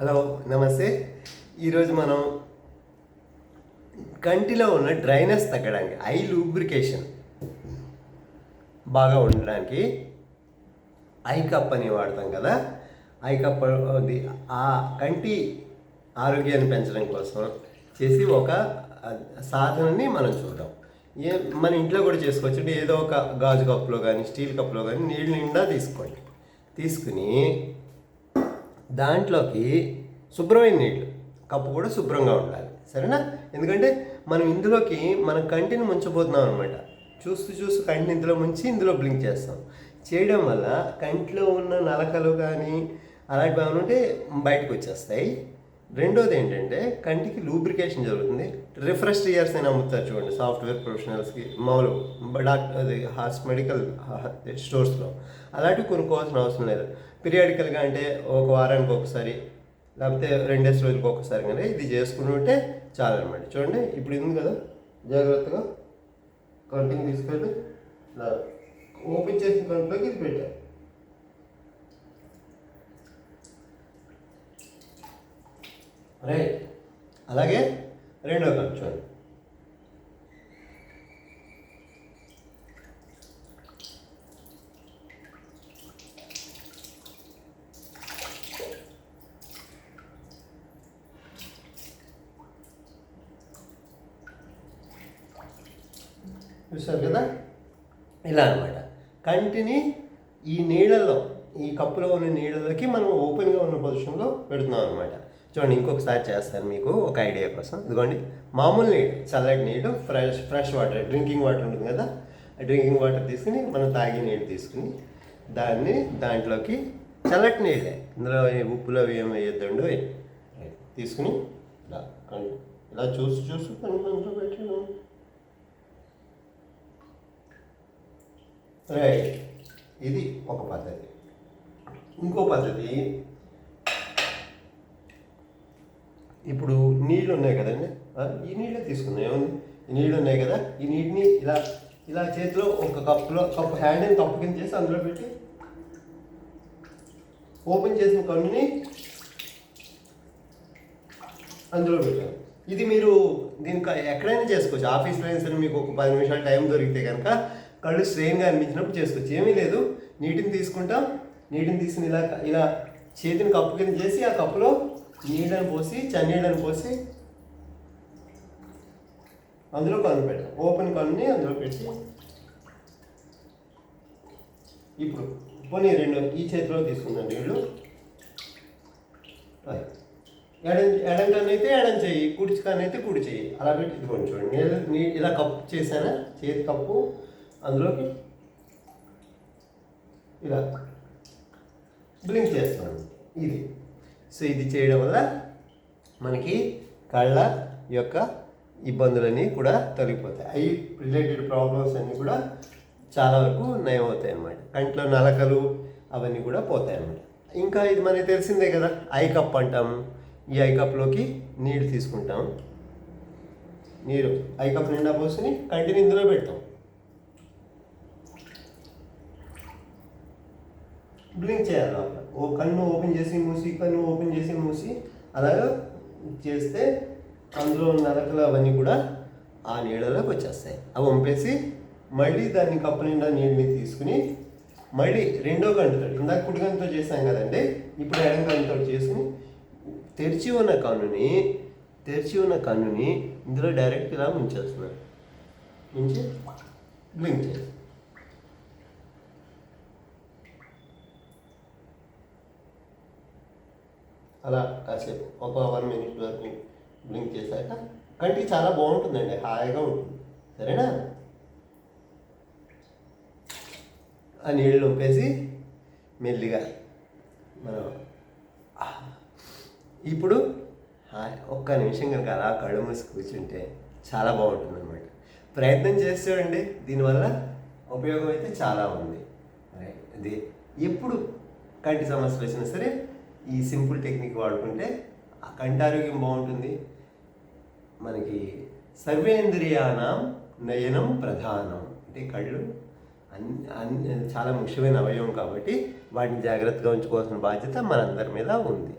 Hello నమస్తే. ఈరోజు మనం కంటిలో ఉన్న డ్రైనెస్ తగ్గడానికి ఐ లూబ్రికేషన్ బాగా ఉండడానికి ఐ కప్ అని వాడతాం కదా. ఐ కప్ అది ఆ కంటి ఆరోగ్యాన్ని పెంచడం కోసం చేసి ఒక సాధనని మనం చూద్దాం. ఏ మన ఇంట్లో కూడా చేసుకోవచ్చు అంటే ఏదో ఒక గాజు కప్పులో కానీ స్టీల్ కప్పులో కానీ నీళ్ళు నిండా తీసుకోండి. తీసుకుని దాంట్లోకి శుభ్రమైన నీళ్ళు. కప్పు కూడా శుభ్రంగా ఉండాలి. సరేనా? ఎందుకంటే మనం ఇందులోకి మన కంటిని ముంచబోతున్నాం అనమాట చూస్తూ చూస్తూ కంటిని ఇందులో ముంచి ఇందులో బ్లింక్ చేస్తాం. చేయడం వల్ల కంటిలో ఉన్న నలకలు కానీ అలాంటివి ఏమైనా ఉంటే బయటకు వచ్చేస్తాయి. రెండోది ఏంటంటే కంటికి లూబ్రికేషన్ జరుగుతుంది. రిఫ్రెష్ ఇయర్స్ అని అమ్ముతారు చూడండి సాఫ్ట్వేర్ ప్రొఫెషనల్స్కి మామూలు డాక్టర్ అది హాస్ మెడికల్ స్టోర్స్లో అలాంటివి కొనుక్కోవాల్సిన అవసరం లేదు. పీరియాడికల్గా అంటే ఒక వారానికి ఒకసారి లేకపోతే రెండేసి రోజులకు ఒకసారి కానీ ఇది చేసుకుంటుంటే చాలన్నమాట. చూడండి ఇప్పుడు ఉంది కదా జాగ్రత్తగా కంటిన్యూ తీసుకెళ్ళి ఓపెన్ చేసిన కంట్లోకి ఇది పెట్టారు రైట్. అలాగే రెండో కట్ చూసారు కదా? ఇలా అనమాట కంటిని ఈ నీళ్ళల్లో ఈ కప్పులో ఉన్న నీళ్ళలోకి మనం ఓపెన్గా ఉన్న పొజిషన్లో పెడుతున్నాం అనమాట చూడండి ఇంకొకసారి చేస్తాను మీకు ఒక ఐడియా కోసం. ఇదిగోండి మామూలు నీళ్ళు చల్లటి నీళ్ళు fresh fresh water drinking water ఉంటుంది కదా ఆ డ్రింకింగ్ వాటర్ తీసుకుని మనం తాగి నీళ్ళు తీసుకుని దాన్ని దాంట్లోకి చల్లటి నీళ్ళే ఇందులో ఉప్పులో ఏం వేయద్దండు తీసుకుని ఇలా ఇలా చూసి చూసి పెట్టి పెట్టాను రైట్ ఇది ఒక పద్ధతి. ఇంకో పద్ధతి ఇప్పుడు నీళ్ళు ఉన్నాయి కదండి ఈ నీళ్ళే తీసుకుందాం ఏముంది? ఈ నీళ్ళు ఉన్నాయి కదా. ఈ నీటిని ఇలా ఇలా చేతిలో ఒక కప్పులో కప్పు హ్యాండ్ని కప్పు కింద చేసి అందులో పెట్టి ఓపెన్ చేసిన కన్నుని అందులో పెట్టాను ఇది మీరు దీనికి ఎక్కడైనా చేసుకోవచ్చు. ఆఫీస్లో అయినా సరే మీకు ఒక పది నిమిషాలు టైం దొరికితే కనుక కళ్ళు స్ట్రెయిన్గా అనిపించినప్పుడు చేసుకోవచ్చు. ఏమీ లేదు. నీటిని తీసుకుంటాం. నీటిని తీసుకుని ఇలా ఇలా చేతిని కప్పు కింద చేసి ఆ కప్పులో నీళ్ళని పోసి చన్నీళ్ళని పోసి అందులో కన్ను పెట్టాం ఓపెన్ కన్నుని అందులో పెట్టి. ఇప్పుడు పోనీ రెండు ఈ చేతిలో తీసుకుందాం నీళ్ళు. ఎడం ఎడం కన్ను అయితే ఎడం చెయ్యి కుడిచి కన్ను అయితే కుడి చేయి. అలా పెట్టి ఇదిగోండి చూడండి. నేను నీ ఇలా కప్పు చేశానా? చేతి కప్పు. అందులోకి ఇలా. బ్లింక్ చేస్తాను. ఇది. సో ఇది చేయడం వల్ల మనకి కళ్ళ యొక్క ఇబ్బందులన్నీ కూడా తొలగిపోతాయి. ఐ రిలేటెడ్ ప్రాబ్లమ్స్ అన్నీ కూడా చాలా వరకు నయం అవుతాయి అన్నమాట. కంట్లో నలకలు అవన్నీ కూడా పోతాయి అన్నమాట. ఇంకా ఇది మనకి తెలిసిందే కదా ఐ కప్ అంటాం. ఈ ఐ కప్లోకి నీళ్ళు తీసుకుంటాం. నీరు ఐ కప్ నిండా పోసుకుని కంటిని ఇందులో పెడతాం. బ్లింక్ చేయాలి ఓ కన్ను ఓపెన్ చేసి మూసి కన్ను ఓపెన్ అలాగా చేస్తే అందులో ఉన్న అవన్నీ కూడా ఆ నీళ్ళలోకి వచ్చేస్తాయి. అవి వంపేసి మళ్ళీ దాన్ని కప్పు నిండా నీళ్ళని తీసుకుని మళ్ళీ రెండో గంటతో ఇందాక కుడి గంటతో చేసాం కదండి ఇప్పుడు ఎడం గంటతో చేసుకుని తెరిచి ఉన్న కన్నుని తెరిచి ఉన్న కన్నుని ఇందులో డైరెక్ట్ ఇలా ముంచేస్తున్నాను ముంచి బ్లింక్ చేస్తాను అలా కాసేపు ఒక వన్ మినిట్ వరకు బ్లింక్ చేశాక కంటికి చాలా బాగుంటుందండి హాయిగా ఉంటుంది. సరేనా? ఆ నీళ్ళు నొప్పేసి మెల్లిగా మనం ఇప్పుడు ఒక్క నిమిషం కనుక అలా కళ్ళు మూసి కూర్చుంటే చాలా బాగుంటుంది అనమాట ప్రయత్నం చేసి దీనివల్ల ఉపయోగం అయితే చాలా ఉంది. అది ఇది ఎప్పుడు కంటి సమస్యలు వచ్చినా సరే ఈ సింపుల్ టెక్నిక్ వాడుకుంటే ఆ కంటి ఆరోగ్యం బాగుంటుంది. మనకి సర్వేంద్రియానం నయనం ప్రధానం. అంటే కళ్ళు అన్ అన్ చాలా ముఖ్యమైన అవయవం కాబట్టి వాటిని జాగ్రత్తగా ఉంచుకోవాల్సిన బాధ్యత మనందరి మీద ఉంది.